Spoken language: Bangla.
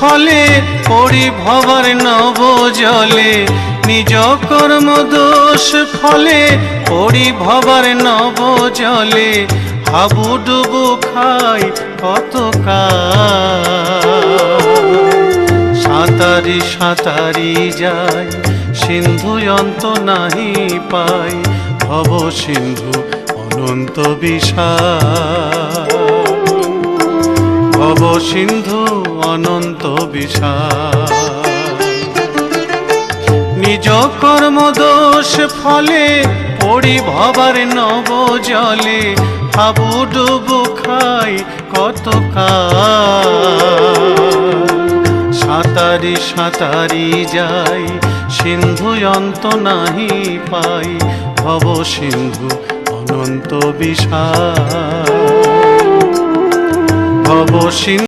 ফলে পড়ি ভবার নব জলে নিজ কর্ম দোষ ফলে পড়ি ভবার নব জলে হাবু ডুবু খাই কত সাঁতারি সাঁতারি যায় সিন্ধু অন্ত নাহি পাই, ভব সিন্ধু অনন্ত বিশাল ভব সিন্ধু নিজ কর্ম দোষ ফলে পড়ি ভবার নব জলে হাবু ডুবু খাই কত সাঁতারি সাঁতারি যাই, সিন্ধু অন্ত নাহি পাই, ভব সিন্ধু অনন্ত বিশাল ভব সিন্ধু